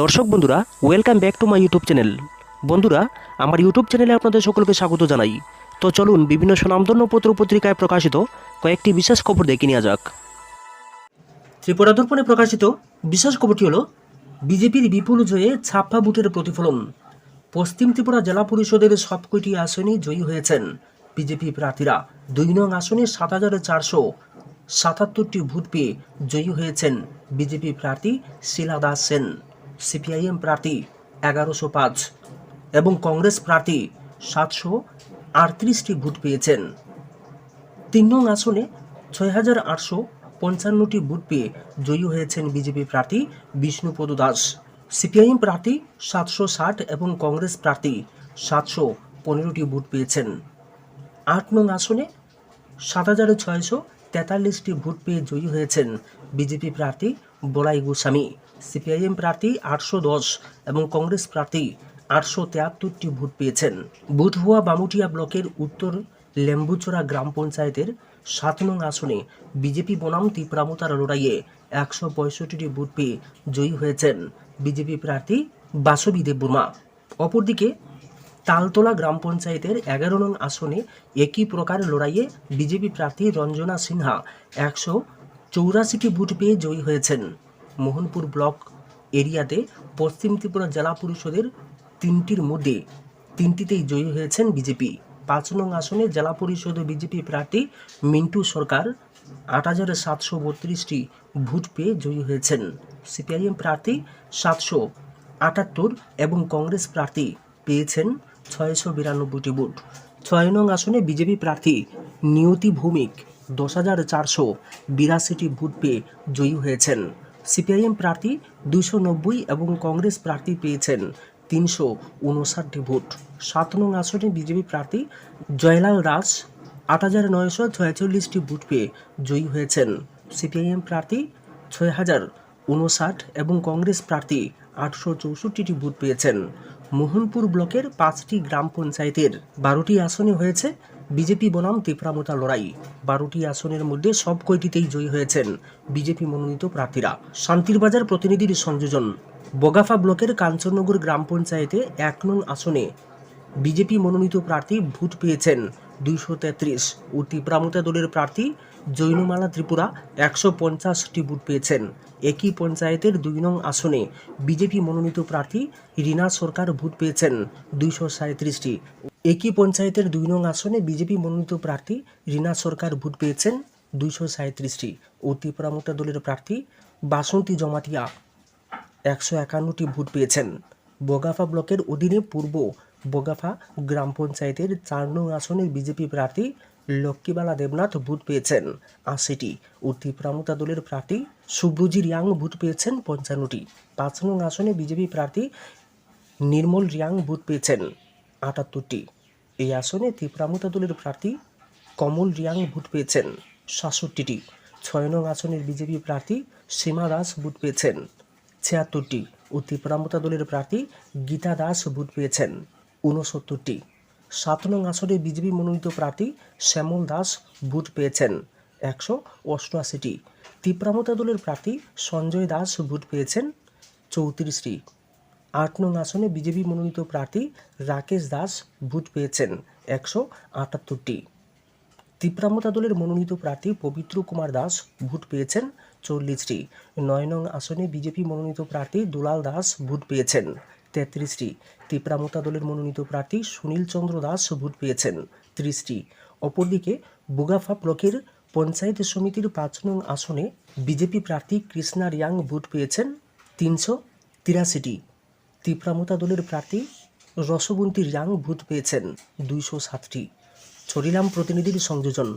দর্শক বন্ধুরা welcome back to my YouTube channel বন্ধুরা, আমার ইউটিউব চ্যানেলে আপনাদের সকলকে স্বাগত জানাই। তো চলুন বিভিন্ন সুনামধন্য পত্র পত্রিকায় প্রকাশিত কয়েকটি বিশেষ খবর দেখে নেওয়া যাক। ত্রিপুরা দর্পণে প্রকাশিত বিশেষ খবরটি হল, বিজেপির বিপুল জয়ে ছাপ্পা বুথের প্রতিফলন। পশ্চিম ত্রিপুরা জেলা পরিষদের সবকটি আসনে জয়ী হয়েছেন বিজেপি প্রার্থীরা। দুই নং আসনে সাত হাজার চারশো সাতাত্তরটি ভোট পেয়ে জয়ী হয়েছেন বিজেপি প্রার্থী শিলা দাস সেন। সিপিআইএম প্রার্থী এগারোশো পাঁচ এবং কংগ্রেস প্রার্থী সাতশো আটত্রিশটি ভোট পেয়েছেন। তিন নং আসনে ছয় হাজার আটশো পঞ্চান্নটি ভোট পেয়ে জয়ী হয়েছেন বিজেপি প্রার্থী বিষ্ণুপদ দাস। সিপিআইএম প্রার্থী সাতশো ষাট এবং কংগ্রেস প্রার্থী সাতশো পনেরোটি ভোট পেয়েছেন। আট নং আসনে সাত হাজার ছয়শো তেতাল্লিশটি ভোট পেয়ে জয়ী হয়েছেন বিজেপি প্রার্থী বলাই গোস্বামী। সিপিআইএম প্রার্থী আটশো দশ এবং কংগ্রেস প্রার্থী আটশো তেয়াত্তরটি ভোট পেয়েছেন। বুথ হওয়া বামুটিয়া ব্লকের উত্তর লেম্বুচোরা গ্রাম পঞ্চায়েতের সাত নং আসনে বিজেপি বনাম তীব্রামতার লড়াইয়ে একশো পঁয়ষট্টিটি ভোট পেয়ে জয়ী হয়েছেন বিজেপি প্রার্থী বাসবী দেববর্মা। অপরদিকে তালতলা গ্রাম পঞ্চায়েতের এগারো নং আসনে একই প্রকার লড়াইয়ে বিজেপি প্রার্থী রঞ্জনা সিনহা একশো চৌরাশিটি ভোট পেয়ে জয়ী হয়েছেন। মোহনপুর ব্লক এরিয়াতে পশ্চিম ত্রিপুরা জেলা পরিষদের তিনটির মধ্যে তিনটিতেই জয়ী হয়েছেন বিজেপি। পাঁচ নং আসনে জেলা পরিষদ বিজেপি প্রার্থী মিন্টু সরকার আট হাজার সাতশো বত্রিশটি ভোট পেয়ে জয়ী হয়েছেন। সিপিআইএম প্রার্থী সাতশো আটাত্তর এবং কংগ্রেস প্রার্থী পেয়েছেন ছয়শো বিরানব্বইটি ভোট। ছয় নং আসনে বিজেপি প্রার্থী নিয়তি ভৌমিক দশ হাজার চারশো বিরাশিটি ভোট পেয়ে জয়ী হয়েছেন। সিপিআইএম প্রার্থী দুশো নব্বই এবং কংগ্রেস প্রার্থী পেয়েছেন তিনশো উনষাটটি ভোট। সাত নং আসনে বিজেপি প্রার্থী জয়লাল দাস আট হাজার নয়শো ছয়চল্লিশটি ভোট পেয়ে জয়ী হয়েছেন। সিপিআইএম প্রার্থী ছয় হাজার উনষাট এবং কংগ্রেস প্রার্থী আটশো চৌষট্টিটি ভোট পেয়েছেন। মোহনপুর ব্লকের পাঁচটি গ্রাম পঞ্চায়েতের বারোটি আসনে হয়েছে বিজেপি বনাম তীব্রামতা লড়াই। বারোটি আসনের মধ্যে সব কয়টিতেই জয়ী হয়েছেন বিজেপি মনোনীত প্রার্থীরা। শান্তিরবাজার প্রতিনিধির সংযোজন। বগাফা ব্লকের কাঞ্চননগর গ্রাম পঞ্চায়েতে এক নং আসনে বিজেপি মনোনীত প্রার্থী ভোট পেয়েছেন দুইশো তেত্রিশ। ও তীব্রামতা দলের প্রার্থী জৈনমালা ত্রিপুরা একশো পঞ্চাশটি ভোট পেয়েছেন। একই পঞ্চায়েতের দুই নং আসনে বিজেপি মনোনীত প্রার্থী রীনা সরকার ভোট পেয়েছেন দুইশো সাঁত্রিশটি একই পঞ্চায়েতের দুই নং আসনে বিজেপি মনোনীত প্রার্থী রীনা সরকার ভোট পেয়েছেন দুইশো সাঁত্রিশটি ও তীব্রামতা দলের প্রার্থী বাসন্তী জমাতিয়া একশো একান্নটি ভোট পেয়েছেন। বগাফা ব্লকের অধীনে পূর্ব বগাফা গ্রাম পঞ্চায়েতের চার নং আসনের বিজেপি প্রার্থী লক্ষ্মীবালা দেবনাথ ভোট পেয়েছেন। আশিটি ও তীব্রামতা দলের প্রার্থী সুব্রজি রিয়াং ভোট পেয়েছেন পঞ্চান্নটি। পাঁচ নং আসনে বিজেপি প্রার্থী নির্মল রিয়াং ভোট পেয়েছেন আটাত্তরটি। এই আসনে তীব্রামতা দলের প্রার্থী কমল রিয়াং ভোট পেয়েছেন সাতষট্টিটি। ছয় নং আসনের বিজেপি প্রার্থী সীমা দাস ভোট পেয়েছেন ছিয়াত্তরটি। ও তীব্রামতা দলের প্রার্থী গীতা দাস ভোট পেয়েছেন ঊনসত্তরটি। সাত নং আসনে বিজেপি মনোনীত প্রার্থী শ্যামল দাস ভোট পেয়েছেন একশো অষ্টআশিটি। তীব্রামতা দলের প্রার্থী সঞ্জয় দাস ভোট পেয়েছেন চৌত্রিশটি। আট নং আসনে বিজেপি মনোনীত প্রার্থী রাকেশ দাস ভোট পেয়েছেন একশো আটাত্তরটি। তীব্রামতা দলের মনোনীত প্রার্থী পবিত্র কুমার দাস ভোট পেয়েছেন চল্লিশটি। নয় নং আসনে বিজেপি মনোনীত প্রার্থী দুলাল দাস ভোট পেয়েছেন তেত্রিশটি। তীব্রামতা দলের মনোনীত প্রার্থী সুনীল চন্দ্র দাস ভোট পেয়েছেন। ত্রিশটি। অপরদিকে বুগাফা ব্লকের পঞ্চায়েত সমিতির পাঁচ নং আসনে বিজেপি প্রার্থী কৃষ্ণা রিয়াং ভোট পেয়েছেন তিনশো তিরাশিটি। তীব্রামতা দলের প্রার্থী রসবন্তী রিয়াং ভোট পেয়েছেন দুইশো সাতটি। চরিলাম প্রতিনিধির সংযোজন।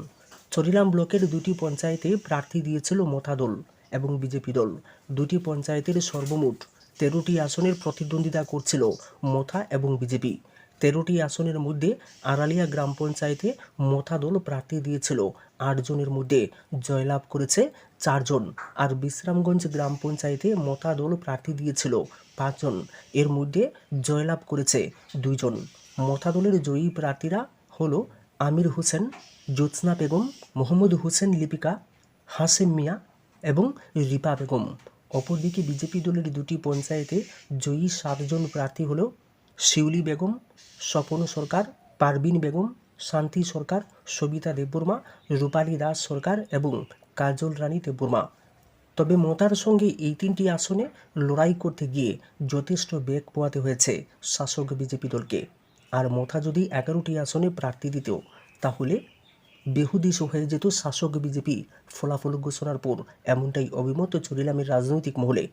চরিলাম ব্লকের দুটি পঞ্চায়েতে প্রার্থী দিয়েছিল মথা দল এবং বিজেপি দল। দুটি পঞ্চায়েতের সর্বমোট তেরোটি আসনের প্রতিদ্বন্দ্বিতা করছিল মথা এবং বিজেপি। তেরোটি আসনের মধ্যে আড়ালিয়া গ্রাম পঞ্চায়েতে মথা দল প্রার্থী দিয়েছিল। আটজনের মধ্যে জয়লাভ করেছে চারজন আর বিশ্রামগঞ্জ গ্রাম পঞ্চায়েতে মথা দল প্রার্থী দিয়েছিল পাঁচজন এর মধ্যে জয়লাভ করেছে দুইজন মথা দলের জয়ী প্রার্থীরা হলো আমির হোসেন, জ্যোৎস্না বেগম, মোহাম্মদ হোসেন লিপিকা হাসেম মিয়া এবং রিপা বেগম। অপরদিকে বিজেপি দলের দুটি পঞ্চায়েতে জয়ী সাতজন প্রার্থী হল শিউলি বেগম, স্বপন সরকার পারবিন বেগম, শান্তি সরকার, সবিতা দেববর্মা, রূপালী দাস সরকার এবং কাজল রানী দেববর্মা। তবে মতার সঙ্গে এই তিনটি আসনে লড়াই করতে গিয়ে যথেষ্ট বেগ পোয়াতে হয়েছে শাসক বিজেপি দলকে। আর মথা যদি এগারোটি আসনে প্রার্থী দিত তাহলে বেহুদিশ হয়ে যেত শাসক বিজেপি। ফলাফল ঘোষণার পর এমনটাই অভিমত চরিলামের রাজনৈতিক মহলে।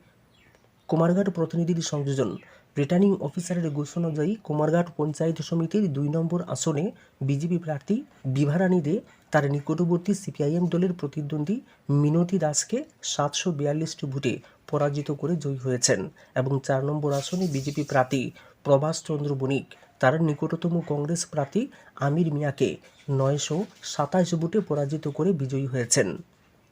কুমারঘাট প্রতিনিধির সংযোজন। রিটার্নিং অফিসারের ঘোষণা অনুযায়ী কুমারঘাট পঞ্চায়েত সমিতির দুই নম্বর আসনে বিজেপি প্রার্থী বিভারানী দে তার নিকটবর্তী সিপিআইএম দলের প্রতিদ্বন্দ্বী মিনতি দাসকে সাতশো বিয়াল্লিশটি ভোটে পরাজিত করে জয়ী হয়েছেন এবং চার নম্বর আসনে বিজেপি প্রার্থী প্রভাস চন্দ্র বণিক। তার নিকটতম কংগ্রেস প্রার্থী আমির মিয়াকে নয়শো সাতাশ ভোটে পরাজিত করে বিজয়ী হয়েছেন।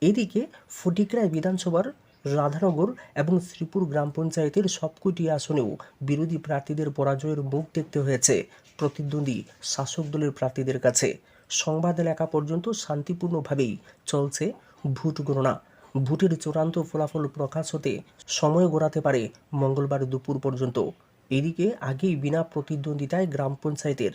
এদিকে ফটিকরায় বিধানসভার রাধানগর এবং শ্রীপুর গ্রাম পঞ্চায়েতের সবকটি আসনেও বিরোধী প্রার্থীদের পরাজয়ের মুখ দেখতে হয়েছে প্রতিদ্বন্দ্বী শাসক দলের প্রার্থীদের কাছে। সংবাদ লেখা পর্যন্ত শান্তিপূর্ণভাবেই চলছে ভোট গণনা। ভোটের চূড়ান্ত ফলাফল প্রকাশ হতে সময় গড়াতে পারে মঙ্গলবার দুপুর পর্যন্ত। এদিকে আগেই বিনা প্রতিদ্বন্দ্বিতায় গ্রাম পঞ্চায়েতের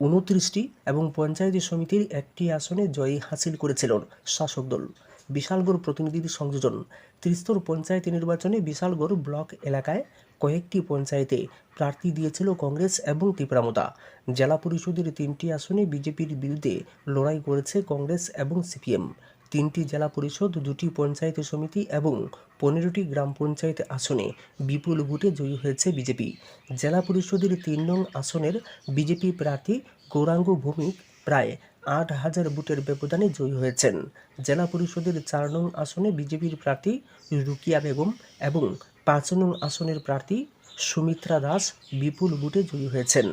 উনত্রিশটি এবং পঞ্চায়েত সমিতির একটি আসনে জয়ী হাসিল করেছিল শাসক দল। বিশালগড় প্রতিনিধির সংযোজন ত্রিস্তর পঞ্চায়েত নির্বাচনে বিশালগড় ব্লক এলাকায় কয়েকটি পঞ্চায়েতে প্রার্থী দিয়েছিল কংগ্রেস এবং তীব্রামতা জেলা পরিষদের তিনটি আসনে বিজেপির বিরুদ্ধে লড়াই করেছে কংগ্রেস এবং সিপিএম। তিনটি জেলা পরিষদ, দুটি পঞ্চায়েত সমিতি এবং পনেরোটি গ্রাম পঞ্চায়েত আসনে বিপুল ভোটে জয়ী হয়েছে বিজেপি। জেলা পরিষদের তিন নং আসনের বিজেপি প্রার্থী গৌরাঙ্গ ভৌমিক প্রায় আট হাজার ভোটের ব্যবধানে জয়ী হয়েছেন। জেলা পরিষদের চার নং আসনে বিজেপির প্রার্থী রুকিয়া বেগম এবং পাঁচ নং আসনের প্রার্থী সুমিত্রা দাস বিপুল ভোটে জয়ী হয়েছেন।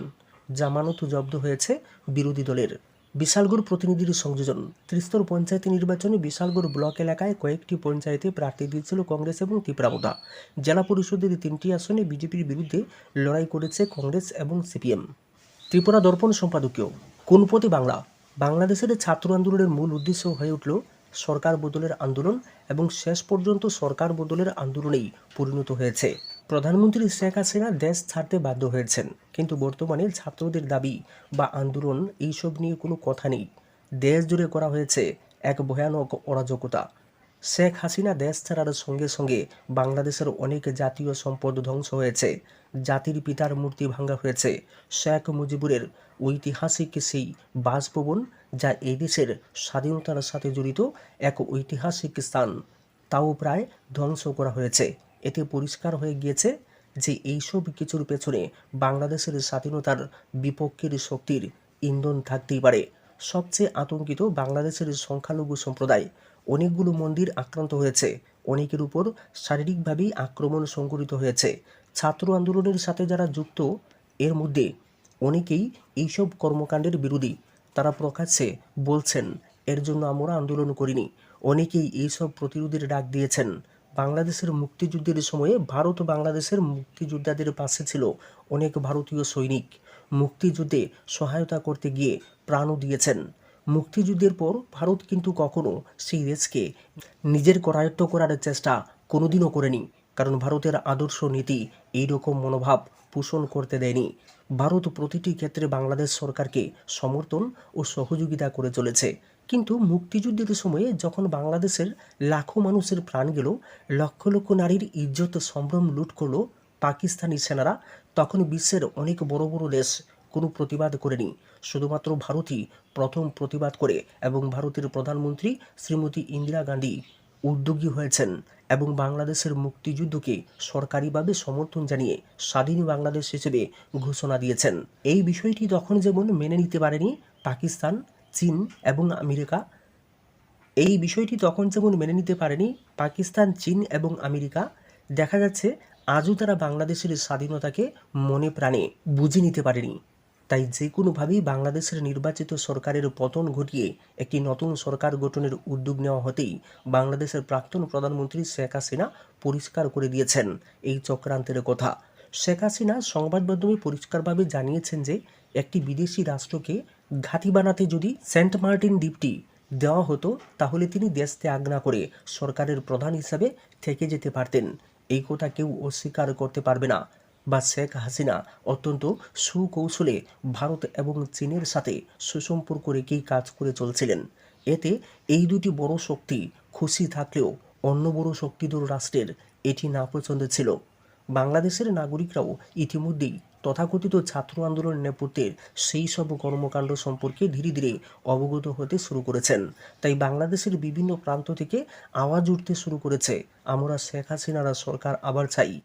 জামানত জব্দ হয়েছে বিরোধী দলের। বিশালগড় প্রতিনিধির সংযোজন। ত্রিস্তর পঞ্চায়েত নির্বাচনে বিশালগড় ব্লক এলাকায় কয়েকটি পঞ্চায়েতে প্রার্থী দিয়েছিল কংগ্রেস এবং তীব্রামতা জেলা পরিষদের তিনটি আসনে বিজেপির বিরুদ্ধে লড়াই করেছে কংগ্রেস এবং সিপিএম। ত্রিপুরা দর্পণ সম্পাদকীয় কোন পথে বাংলা। বাংলাদেশের ছাত্র আন্দোলনের মূল উদ্দেশ্য হয়ে উঠল সরকার বদলের আন্দোলন এবং শেষ পর্যন্ত সরকার বদলের আন্দোলনেই পরিণত হয়েছে। প্রধানমন্ত্রী শেখ হাসিনা দেশ ছাড়তে বাধ্য হয়েছেন। কিন্তু বর্তমানে ছাত্রদের দাবি বা আন্দোলন এইসব নিয়ে কোনো কথা নেই। দেশ জুড়ে করা হয়েছে এক ভয়ানক অরাজকতা। শেখ হাসিনা দেশ ছাড়ার সঙ্গে সঙ্গে বাংলাদেশের অনেক জাতীয় সম্পদ ধ্বংস হয়েছে। জাতির পিতার মূর্তি ভাঙা হয়েছে। শেখ মুজিবুরের ঐতিহাসিক সেই বাসভবন যা এই দেশের স্বাধীনতার সাথে জড়িত এক ঐতিহাসিক স্থান, তাও প্রায় ধ্বংস করা হয়েছে। এতে পরিষ্কার হয়ে গিয়েছে যে এইসব কিছুর পেছনে বাংলাদেশের স্বাধীনতার বিপক্ষের শক্তির ইন্ধন থাকতেই পারে। সবচেয়ে আতঙ্কিত বাংলাদেশের সংখ্যালঘু সম্প্রদায়। অনেকগুলো মন্দির আক্রান্ত হয়েছে। অনেকের উপর শারীরিকভাবেই আক্রমণ সংঘটিত হয়েছে। ছাত্র আন্দোলনের সাথে যারা যুক্ত, এর মধ্যে অনেকেই এইসব কর্মকাণ্ডের বিরোধী। তারা প্রকাশ্যে বলছেন, এর জন্য আমরা আন্দোলন করিনি। অনেকেই এইসব প্রতিরোধের ডাক দিয়েছেন। বাংলাদেশের মুক্তিযুদ্ধের সময়ে ভারত বাংলাদেশের মুক্তিযোদ্ধাদের পাশে ছিল অনেক ভারতীয় সৈনিক। মুক্তিযুদ্ধে সহায়তা করতে গিয়ে প্রাণও দিয়েছেন। মুক্তিযুদ্ধের পর ভারত কিন্তু কখনো সেই দেশকে নিজের করায়ত্ত করার চেষ্টা কোনোদিনও করেনি, কারণ ভারতের আদর্শ নীতি এই রকম মনোভাব পোষণ করতে দেয়নি। ভারত প্রতিটি ক্ষেত্রে বাংলাদেশ সরকারকে সমর্থন ও সহযোগিতা করে চলেছে। কিন্তু মুক্তিযুদ্ধের সময়ে যখন বাংলাদেশের লাখো মানুষের প্রাণ গেল, লক্ষ লক্ষ নারীর ইজ্জত সম্ভ্রম লুট করল পাকিস্তানি সেনারা, তখন বিশ্বের অনেক বড় বড় দেশ কোনো প্রতিবাদ করেনি। শুধুমাত্র ভারতই প্রথম প্রতিবাদ করে এবং ভারতের প্রধানমন্ত্রী শ্রীমতী ইন্দিরা গান্ধী উদ্যোগী হয়েছেন এবং বাংলাদেশের মুক্তিযুদ্ধকে সরকারিভাবে সমর্থন জানিয়ে স্বাধীন বাংলাদেশ হিসেবে ঘোষণা দিয়েছেন। এই বিষয়টি তখন যেমন মেনে নিতে পারেনি পাকিস্তান চীন এবং আমেরিকা। এই বিষয়টি তখন যেমন মেনে নিতে পারেনি, পাকিস্তান, চীন এবং আমেরিকা, দেখা যাচ্ছে আজও তারা বাংলাদেশের স্বাধীনতাকে মনে প্রাণে বুঝে নিতে পারেনি। তাই যে কোনোভাবেই বাংলাদেশের নির্বাচিত সরকারের পতন ঘটিয়ে একটি নতুন সরকার গঠনের উদ্যোগ নেওয়া হতেই বাংলাদেশের প্রাক্তন প্রধানমন্ত্রী শেখ হাসিনা পরিষ্কার করে দিয়েছেন এই চক্রান্তের কথা। শেখ হাসিনা সংবাদ মাধ্যমে পরিষ্কারভাবে জানিয়েছেন যে, একটি বিদেশি রাষ্ট্রকে ঘাঁটি বানাতে যদি সেন্ট মার্টিন দ্বীপটি দেওয়া হতো, তাহলে তিনি দেশ ত্যাগ না করে সরকারের প্রধান হিসাবে থেকে যেতে পারতেন। এই কথা কেউ অস্বীকার করতে পারবে না। বা শেখ হাসিনা অত্যন্ত সুকৌশলে ভারত এবং চীনের সাথে সুসম্পর্ক রেখেই কাজ করে চলছিলেন। এতে এই দুটি বড় শক্তি খুশি থাকলেও অন্য বড় শক্তিধর রাষ্ট্রের এটি না পছন্দ ছিল। বাংলাদেশের নাগরিকরাও ইতিমধ্যেই তথাকথিত ছাত্র আন্দোলন নেপথ্যের সেই সব কর্মকাণ্ড সম্পর্কে ধীরে ধীরে অবগত হতে শুরু করেছেন। তাই বাংলাদেশের বিভিন্ন প্রান্ত থেকে আওয়াজ উঠতে শুরু করেছে। আমরা শেখ হাসিনারা সরকার আবার চাই।